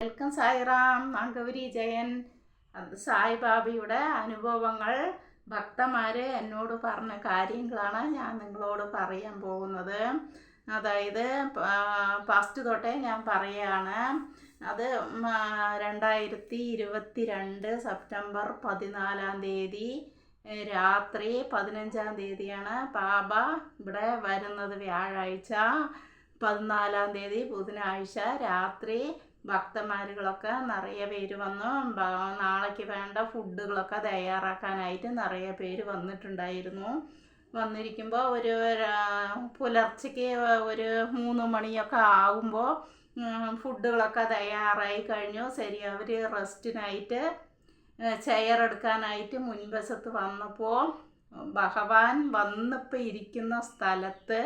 Welcome Sairam ഞാൻ ജയൻ അത് സായിബാബയുടെ അനുഭവങ്ങൾ. ഭക്തന്മാർ എന്നോട് പറഞ്ഞ കാര്യങ്ങളാണ് ഞാൻ നിങ്ങളോട് പറയാൻ പോകുന്നത്. അതായത് ഫസ്റ്റ് തൊട്ടേ ഞാൻ പറയുകയാണ്. അത് രണ്ടായിരത്തി ഇരുപത്തി രണ്ട് സെപ്റ്റംബർ പതിനാലാം തീയതി രാത്രി പതിനഞ്ചാം തീയതിയാണ് ബാബ ഇവിടെ വരുന്നത് വ്യാഴാഴ്ച. പതിനാലാം തീയതി ബുധനാഴ്ച രാത്രി ഭക്തന്മാരുകളൊക്കെ നിറയെ പേര് വന്നു. നാളേക്ക് വേണ്ട ഫുഡുകളൊക്കെ തയ്യാറാക്കാനായിട്ട് നിറയെ പേര് വന്നിട്ടുണ്ടായിരുന്നു. വന്നിരിക്കുമ്പോൾ ഒരു പുലർച്ചയ്ക്ക് ഒരു മൂന്ന് മണിയൊക്കെ ആകുമ്പോൾ ഫുഡുകളൊക്കെ തയ്യാറായി കഴിഞ്ഞു. ശരി അവർ റെസ്റ്റിനായിട്ട് ചെയർ എടുക്കാനായിട്ട് മുൻവശത്ത് വന്നപ്പോൾ ഭഗവാൻ വന്നിപ്പോൾ ഇരിക്കുന്ന സ്ഥലത്ത്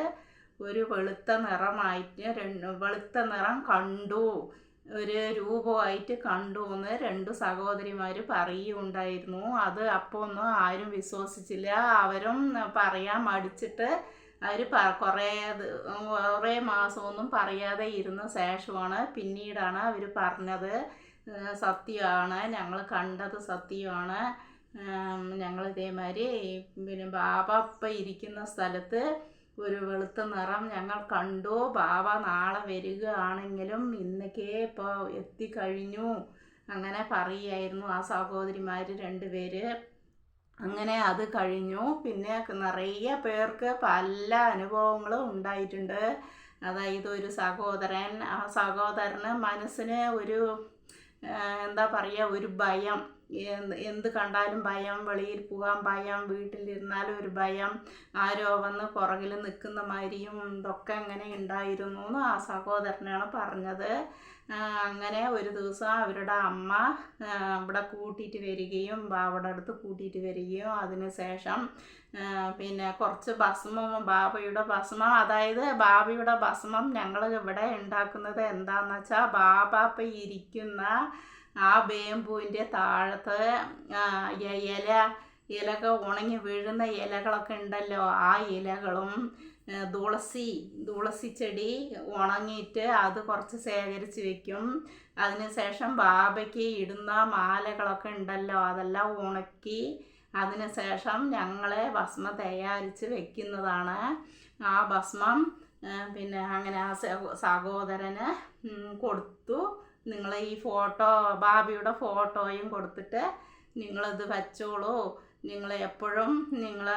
ഒരു വെളുത്ത നിറമായിട്ട് രണ്ട് വെളുത്ത നിറം കണ്ടു. ഒരു രൂപമായിട്ട് കണ്ടു എന്ന് രണ്ട് സഹോദരിമാർ പറയുകയുണ്ടായിരുന്നു. അത് അപ്പോൾ ഒന്നും ആരും വിശ്വസിച്ചില്ല. അവരും പറയാൻ മടിച്ചിട്ട് അവർ പ കുറേ കുറേ മാസമൊന്നും പറയാതെ ഇരുന്ന ശേഷമാണ് പിന്നീടാണ് അവർ പറഞ്ഞത് സത്യമാണ്. ഞങ്ങൾ കണ്ടത് സത്യമാണ്. ഞങ്ങൾ ഇതേമാതിരി പിന്നെ ബാബ ഇപ്പം ഇരിക്കുന്ന സ്ഥലത്ത് ഒരു വെളുത്ത നിറം ഞങ്ങൾ കണ്ടു. ബാബ നാളെ വരികയാണെങ്കിലും ഇന്നൊക്കെ ഇപ്പോൾ എത്തിക്കഴിഞ്ഞു. അങ്ങനെ പറയുകയായിരുന്നു ആ സഹോദരിമാർ രണ്ടുപേര്. അങ്ങനെ അത് കഴിഞ്ഞു. പിന്നെ നിറയെ പേർക്ക് പല അനുഭവങ്ങളും ഉണ്ടായിട്ടുണ്ട്. അതായത് ഒരു സഹോദരൻ ആ സഹോദരന് മനസ്സിന് ഒരു എന്താ പറയുക ഒരു ഭയം. എന്ത് കണ്ടാലും ഭയം വെളിയിൽ പോകാൻ ഭയം വീട്ടിലിരുന്നാലും ഒരു ഭയം ആരോ വന്ന് പുറകിൽ നിൽക്കുന്ന മാതിരിയും ഇതൊക്കെ അങ്ങനെ ഉണ്ടായിരുന്നു എന്ന് ആ സഹോദരനാണ് പറഞ്ഞത്. അങ്ങനെ ഒരു ദിവസം അവരുടെ അമ്മ ഇവിടെ കൂട്ടിയിട്ട് വരികയും ബാബയുടെ അടുത്ത് കൂട്ടിയിട്ട് വരികയും അതിന് ശേഷം പിന്നെ കുറച്ച് ഭസ്മം ബാബയുടെ ഭസ്മം അതായത് ബാബയുടെ ഭസ്മം ഞങ്ങൾ ഇവിടെ ഉണ്ടാക്കുന്നത് എന്താണെന്ന് വെച്ചാൽ ബാബ ഇപ്പം ഇരിക്കുന്ന ആ ബേമ്പൂവിന്റെ താഴത്ത് ഇല ഇലകൾ ഉണങ്ങി വീഴുന്ന ഇലകളൊക്കെ ഉണ്ടല്ലോ. ആ ഇലകളും തുളസി തുളസി ചെടി ഉണങ്ങിയിട്ട് അത് കുറച്ച് ശേഖരിച്ച് വെക്കും. അതിനുശേഷം ബാബയ്ക്ക് ഇടുന്ന മാലകളൊക്കെ ഉണ്ടല്ലോ അതെല്ലാം ഉണക്കി അതിന് ശേഷം ഞങ്ങളെ ഭസ്മം തയ്യാറിച്ച് വെക്കുന്നതാണ്. ആ ഭസ്മം പിന്നെ അങ്ങനെ ആ സഹോ- സഹോദരന് കൊടുത്തു. നിങ്ങൾ ഈ ഫോട്ടോ ബാബിയുടെ ഫോട്ടോയും കൊടുത്തിട്ട് നിങ്ങളിത് വച്ചോളൂ. നിങ്ങൾ എപ്പോഴും നിങ്ങൾ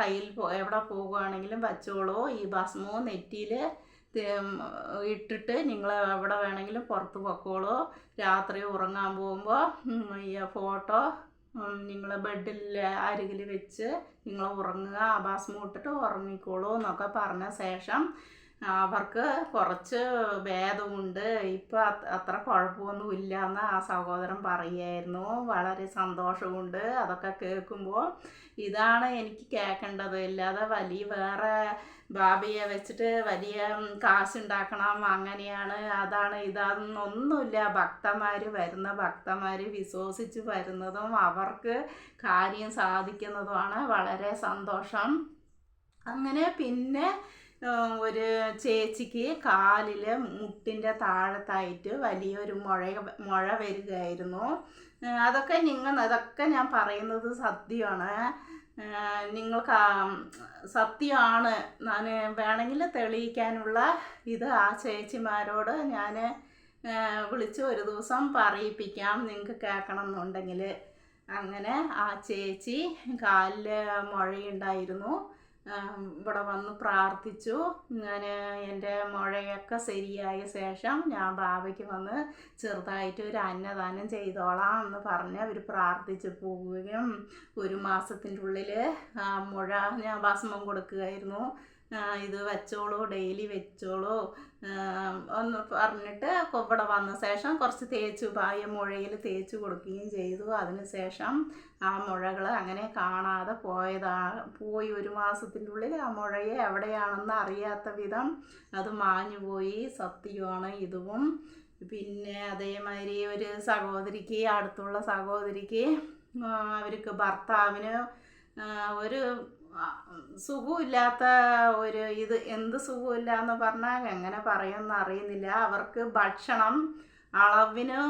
കയ്യിൽ എവിടെ പോകുകയാണെങ്കിലും വച്ചോളൂ. ഈ ഭസ്മവും നെറ്റിയിൽ ഇട്ടിട്ട് നിങ്ങൾ എവിടെ വേണമെങ്കിലും പുറത്ത് പൊക്കോളൂ. രാത്രി ഉറങ്ങാൻ പോകുമ്പോൾ ഈ ഫോട്ടോ നിങ്ങൾ ബെഡിൽ അരികിൽ വെച്ച് നിങ്ങൾ ഉറങ്ങുക. ആ ഭസ്മം ഇട്ടിട്ട് ഉറങ്ങിക്കോളൂ എന്നൊക്കെ പറഞ്ഞ ശേഷം അവർക്ക് കുറച്ച് ഭേദമുണ്ട്. ഇപ്പോൾ അത്ര കുഴപ്പമൊന്നും ഇല്ല എന്ന് ആ സഹോദരൻ പറയുമായിരുന്നു വളരെ സന്തോഷമുണ്ട്. അതൊക്കെ കേൾക്കുമ്പോൾ ഇതാണ് എനിക്ക് കേൾക്കേണ്ടത്. ഇല്ലാതെ വലിയ വേറെ ബാബിയെ വെച്ചിട്ട് വലിയ കാശുണ്ടാക്കണം അങ്ങനെയാണ് അതാണ് ഇതാണെന്നൊന്നുമില്ല ഭക്തന്മാർ വരുന്ന ഭക്തന്മാർ വിശ്വസിച്ച് വരുന്നതും അവർക്ക് കാര്യം സാധിക്കുന്നതുമാണ്. വളരെ സന്തോഷം. അങ്ങനെ പിന്നെ ഒരു ചേച്ചിക്ക് കാലിൽ മുട്ടിന്റെ താഴത്തായിട്ട് വലിയൊരു മുഴ മുഴ വരികയായിരുന്നു. അതൊക്കെ നിങ്ങൾ അതൊക്കെ ഞാൻ പറയുന്നത് സത്യമാണ്. നിങ്ങൾക്ക് സത്യമാണ്. ഞാൻ വേണമെങ്കിൽ തെളിയിക്കാനുള്ള ഇത് ആ ചേച്ചിമാരോട് ഞാൻ വിളിച്ച് ഒരു ദിവസം പറയിപ്പിക്കാം. നിങ്ങൾക്ക് കേൾക്കണം എന്നുണ്ടെങ്കിൽ അങ്ങനെ ആ ചേച്ചി കാലിൽ മുഴയുണ്ടായിരുന്നു. ഇവിടെ വന്ന് പ്രാർത്ഥിച്ചു. ഞാൻ എന്റെ മുഴയൊക്കെ ശരിയായ ശേഷം ഞാൻ ബാബയ്ക്ക് വന്ന് ചെറുതായിട്ട് ഒരു അന്നദാനം ചെയ്തോളാം എന്ന് പറഞ്ഞ് അവർ പ്രാർത്ഥിച്ച് പോവുകയും ഒരു മാസത്തിന്റെ ഉള്ളിൽ മുഴ ഞാൻ ഭസ്മം കൊടുക്കുകയായിരുന്നു. ഇത് വെച്ചോളൂ ഡെയിലി വെച്ചോളൂ. ഒന്ന് പറഞ്ഞിട്ട് ഇവിടെ വന്ന ശേഷം കുറച്ച് തേച്ചു പായ മുഴയിൽ തേച്ച് കൊടുക്കുകയും ചെയ്തു. അതിന് ശേഷം ആ മുഴകൾ അങ്ങനെ കാണാതെ പോയതാ പോയി ഒരു മാസത്തിന്റെ ഉള്ളിൽ ആ മുഴയെ എവിടെയാണെന്ന് അറിയാത്ത വിധം അത് മാഞ്ഞു പോയി. സത്യമാണ് ഇതും. പിന്നെ അതേമാതിരി ഒരു സഹോദരിക്ക് അടുത്തുള്ള സഹോദരിക്ക് അവർക്ക് ഭർത്താവിന് ഒരു സുഖമില്ലാത്ത ഒരു ഇത് എന്ത് സുഖമില്ല എന്ന് പറഞ്ഞാൽ എങ്ങനെ പറയുമെന്ന് അറിയുന്നില്ല. അവർക്ക് ഭക്ഷണം അളവിന്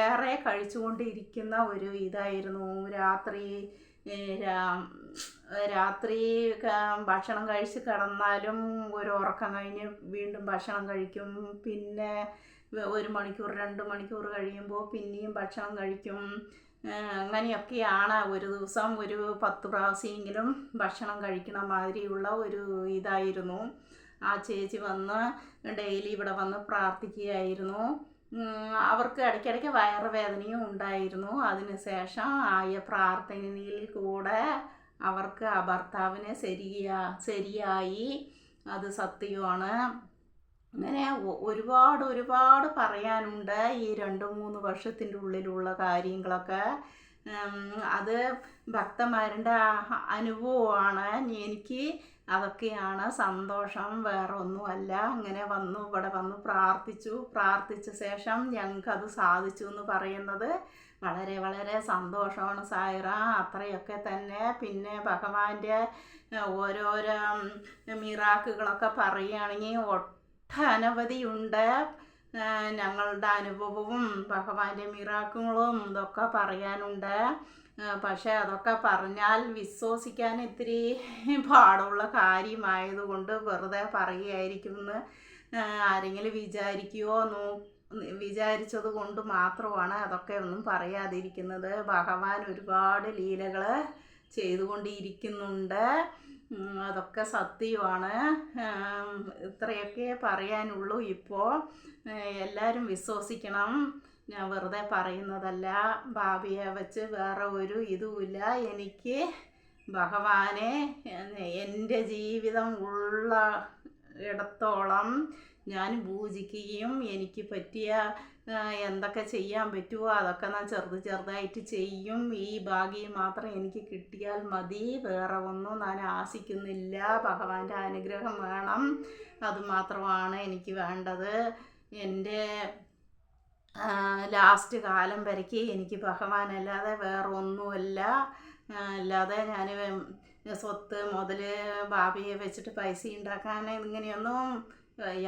ഏറെ കഴിച്ചുകൊണ്ടിരിക്കുന്ന ഒരു ഇതായിരുന്നു. രാത്രി രാത്രി ഭക്ഷണം കഴിച്ച് കിടന്നാലും ഒരു ഉറക്കം കഴിഞ്ഞ് വീണ്ടും ഭക്ഷണം കഴിക്കും. പിന്നെ ഒരു മണിക്കൂർ രണ്ട് മണിക്കൂർ കഴിയുമ്പോൾ പിന്നെയും ഭക്ഷണം കഴിക്കും. അങ്ങനെയൊക്കെയാണ് ഒരു ദിവസം ഒരു പത്ത് പ്രാവശ്യമെങ്കിലും ഭക്ഷണം കഴിക്കണ മാതിരിയുള്ള ഒരു ഇതായിരുന്നു. ആ ചേച്ചി വന്ന് ഡെയിലി ഇവിടെ വന്ന് പ്രാർത്ഥിക്കുകയായിരുന്നു. അവർക്ക് ഇടയ്ക്കിടയ്ക്ക് വയറുവേദനയും ഉണ്ടായിരുന്നു. അതിനുശേഷം ആയ പ്രാർത്ഥനയിൽ കൂടെ അവർക്ക് ആ ഭർത്താവിനെ ശരിയാ ശരിയായി. അത് സത്യമാണ്. അങ്ങനെ ഒരുപാട് ഒരുപാട് പറയാനുണ്ട് ഈ രണ്ട് മൂന്ന് വർഷത്തിന്റെ ഉള്ളിലുള്ള കാര്യങ്ങളൊക്കെ. അത് ഭക്തന്മാരുടെ അനുഭവമാണ്. എനിക്ക് അതൊക്കെയാണ് സന്തോഷം. വേറെ ഒന്നുമല്ല അങ്ങനെ വന്നു ഇവിടെ വന്ന് പ്രാർത്ഥിച്ചു. പ്രാർത്ഥിച്ച ശേഷം ഞങ്ങൾക്കത് സാധിച്ചു എന്ന് പറയുന്നത് വളരെ വളരെ സന്തോഷമാണ് സായിറ. അത്രയൊക്കെ തന്നെ. പിന്നെ ഭഗവാന്റെ ഓരോരോ മിറാക്കുകളൊക്കെ പറയുകയാണെങ്കിൽ ഒട്ടനവധിയുണ്ട് ഉണ്ട് ഞങ്ങളുടെ അനുഭവവും ഭഗവാന്റെ മിറാക്കുകളും ഇതൊക്കെ പറയാനുണ്ട്. പക്ഷേ അതൊക്കെ പറഞ്ഞാൽ വിശ്വസിക്കാൻ ഇത്തിരി പാടുള്ള കാര്യമായതുകൊണ്ട് വെറുതെ പറയുകയായിരിക്കും എന്ന് ആരെങ്കിലും വിചാരിക്കുകയോ നോ വിചാരിച്ചത് കൊണ്ട് മാത്രമാണ് അതൊക്കെ ഒന്നും പറയാതിരിക്കുന്നത്. ഭഗവാൻ ഒരുപാട് ലീലകൾ ചെയ്തുകൊണ്ടിരിക്കുന്നുണ്ട്. അതൊക്കെ സത്യമാണ്. ഇത്രയൊക്കെ പറയാനുള്ളൂ ഇപ്പോൾ എല്ലാവരും വിശ്വസിക്കണം. ഞാൻ വെറുതെ പറയുന്നതല്ല. ഭാവിയെ വെച്ച് വേറെ ഒരു ഇതുമില്ല. എനിക്ക് ഭഗവാനെ എന്റെ ജീവിതം ഉള്ള ഇടത്തോളം ഞാൻ പൂജിക്കുകയും എനിക്ക് പറ്റിയ എന്തൊക്കെ ചെയ്യാൻ പറ്റുമോ അതൊക്കെ ഞാൻ ചെറുത് ചെറുതായിട്ട് ചെയ്യും. ഈ ഭാഗ്യം മാത്രം എനിക്ക് കിട്ടിയാൽ മതി. വേറെ ഒന്നും ഞാൻ ആശിക്കുന്നില്ല. ഭഗവാന്റെ അനുഗ്രഹം വേണം. അത് മാത്രമാണ് എനിക്ക് വേണ്ടത്. എന്റെ ലാസ്റ്റ് കാലം വരയ്ക്ക് എനിക്ക് ഭഗവാനല്ലാതെ വേറെ ഒന്നുമല്ല. അല്ലാതെ ഞാൻ സ്വത്ത് മുതൽ ഭാവിയെ വെച്ചിട്ട് പൈസ ഉണ്ടാക്കാൻ ഇങ്ങനെയൊന്നും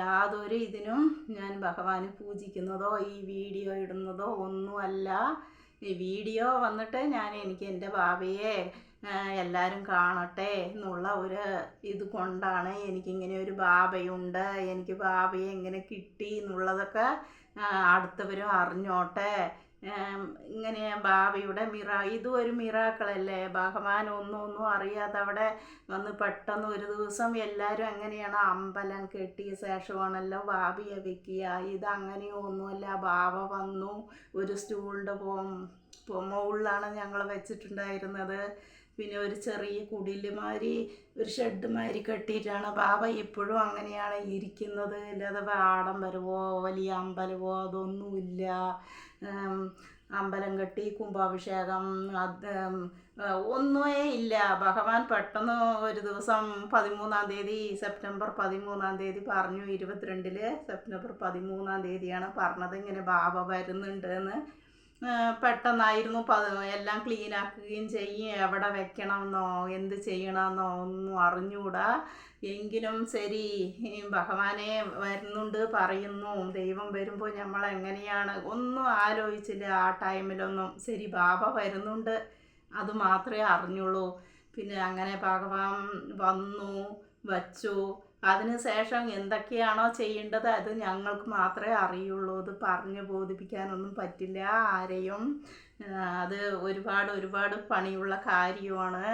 യാതൊരു ഇതിനും ഞാൻ ഭഗവാനെ പൂജിക്കുന്നതോ ഈ വീഡിയോ ഇടുന്നതോ ഒന്നുമല്ല. വീഡിയോ വന്നിട്ട് ഞാൻ എനിക്ക് എന്റെ ബാബയെ എല്ലാവരും കാണട്ടെ എന്നുള്ള ഒരു ഇത് കൊണ്ടാണ് എനിക്കിങ്ങനെ ഒരു ബാബയുണ്ട് എനിക്ക് ബാബയെ എങ്ങനെ കിട്ടി എന്നുള്ളതൊക്കെ അടുത്തവരും അറിഞ്ഞോട്ടെ. ഇങ്ങനെ ബാബയുടെ മിറ ഇതും ഒരു മിറാക്കളല്ലേ? ഭഗവാൻ ഒന്നും ഒന്നും അറിയാതെ അവിടെ വന്ന് പെട്ടെന്ന് ഒരു ദിവസം എല്ലാവരും എങ്ങനെയാണ് അമ്പലം കെട്ടിയ ശേഷമാണല്ലോ ബാബിയെ വെക്കുക. ഇത് അങ്ങനെയോ ഒന്നുമല്ല. ബാബ വന്നു ഒരു സ്റ്റൂളിന്റെ പൊമ്മ ഉള്ളാണ് ഞങ്ങൾ വെച്ചിട്ടുണ്ടായിരുന്നത്. പിന്നെ ഒരു ചെറിയ കുടിൽ മാതിരി ഒരു ഷെഡ് മാതിരി കെട്ടിയിട്ടാണ് ബാബ എപ്പോഴും അങ്ങനെയാണ് ഇരിക്കുന്നത്. അല്ലാതെ ആഡംബരവോ വലിയ അമ്പലവോ അതൊന്നുമില്ല. അമ്പലം കെട്ടി കുംഭാഭിഷേകം അത് ഒന്നേ ഒന്നുമേ ഇല്ല. ഭഗവാൻ പെട്ടെന്ന് ഒരു ദിവസം പതിമൂന്നാം തീയതി സെപ്റ്റംബർ പതിമൂന്നാം തീയതി പറഞ്ഞു. ഇരുപത്തിരണ്ടിൽ സെപ്റ്റംബർ പതിമൂന്നാം തീയതിയാണ് പറഞ്ഞത് ഇങ്ങനെ ബാബ വരുന്നുണ്ട് എന്ന്. പെട്ടെന്നായിരുന്നു എല്ലാം ക്ലീൻ ആക്കുകയും ചെയ്യും. എവിടെ വെക്കണമെന്നോ എന്ത് ചെയ്യണമെന്നോ ഒന്നും അറിഞ്ഞുകൂടാ. എങ്കിലും ശരി ഭഗവാനെ വരുന്നുണ്ട് പറയുന്നു. ദൈവം വരുമ്പോൾ നമ്മൾ എങ്ങനെയാണ്? ഒന്നും ആലോചിച്ചില്ല. ആ ടൈമിലൊന്നും ശരി ബാബ വരുന്നുണ്ട്. അത് മാത്രമേ അറിഞ്ഞുള്ളൂ. പിന്നെ അങ്ങനെ ഭഗവാൻ വന്നു വച്ചു. അതിനുശേഷം എന്തൊക്കെയാണോ ചെയ്യേണ്ടത് അത് ഞങ്ങൾക്ക് മാത്രമേ അറിയുള്ളൂ. അത് പറഞ്ഞ് ബോധിപ്പിക്കാനൊന്നും പറ്റില്ല. ആരെയും അത് ഒരുപാട് ഒരുപാട് പണിയുള്ള കാര്യമാണ്.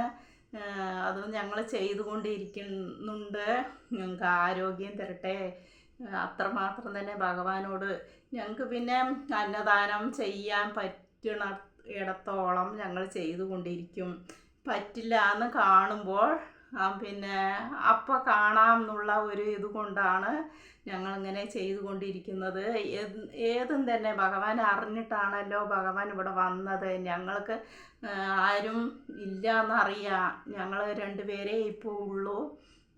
അത് ഞങ്ങൾ ചെയ്തുകൊണ്ടിരിക്കുന്നുണ്ട്. ഞങ്ങൾക്ക് ആരോഗ്യം തരട്ടെ. അത്രമാത്രം തന്നെ ഭഗവാനോട് ഞങ്ങൾക്ക് പിന്നെ അന്നദാനം ചെയ്യാൻ പറ്റണ ഇടത്തോളം ഞങ്ങൾ ചെയ്തുകൊണ്ടിരിക്കും. പറ്റില്ല എന്ന് കാണുമ്പോൾ പിന്നെ അപ്പം കാണാം എന്നുള്ള ഒരു ഇതുകൊണ്ടാണ് ഞങ്ങൾ ഇങ്ങനെ ചെയ്തുകൊണ്ടിരിക്കുന്നത്. ഏത് തന്നെ ഭഗവാൻ അറിഞ്ഞിട്ടാണല്ലോ ഭഗവാൻ ഇവിടെ വന്നത്. ഞങ്ങൾക്ക് ആരും ഇല്ല എന്നറിയാം ഞങ്ങൾ രണ്ടുപേരേ ഇപ്പോൾ ഉള്ളൂ.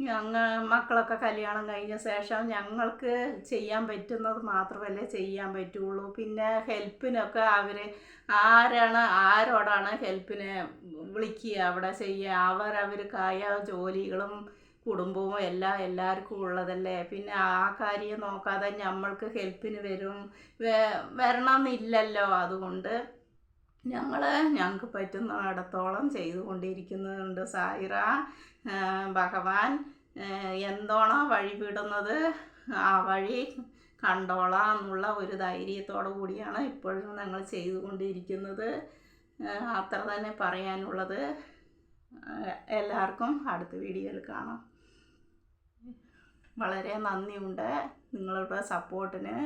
ഞങ്ങൾ മക്കളൊക്കെ കല്യാണം കഴിഞ്ഞ ശേഷം ഞങ്ങൾക്ക് ചെയ്യാൻ പറ്റുന്നത് മാത്രമല്ലേ ചെയ്യാൻ പറ്റുള്ളൂ. പിന്നെ ഹെൽപ്പിനൊക്കെ അവർ ആരാണ് ആരോടാണ് ഹെൽപ്പിന് വിളിക്കുക അവിടെ ചെയ്യുക? അവർ അവർക്കായ ജോലികളും കുടുംബവും എല്ലാം എല്ലാവർക്കും ഉള്ളതല്ലേ? പിന്നെ ആ കാര്യം നോക്കാതെ നമ്മൾക്ക് ഹെൽപ്പിന് വരും വരണമെന്നില്ലല്ലോ. അതുകൊണ്ട് ഞങ്ങൾ ഞങ്ങൾക്ക് പറ്റുന്നിടത്തോളം ചെയ്തുകൊണ്ടിരിക്കുന്നുണ്ട്. സായിറ ഭഗവാൻ എന്തോണോ വഴി വിടുന്നത്? ആ വഴി കണ്ടോളാം എന്നുള്ള ഒരു ധൈര്യത്തോടു കൂടിയാണ് ഇപ്പോഴും ഞങ്ങൾ ചെയ്തുകൊണ്ടിരിക്കുന്നത്. അത്ര തന്നെ പറയാനുള്ളത്. എല്ലാവർക്കും അടുത്ത വീഡിയോയിൽ കാണാം. വളരെ നന്ദിയുണ്ട് നിങ്ങളുടെ സപ്പോർട്ടിന്.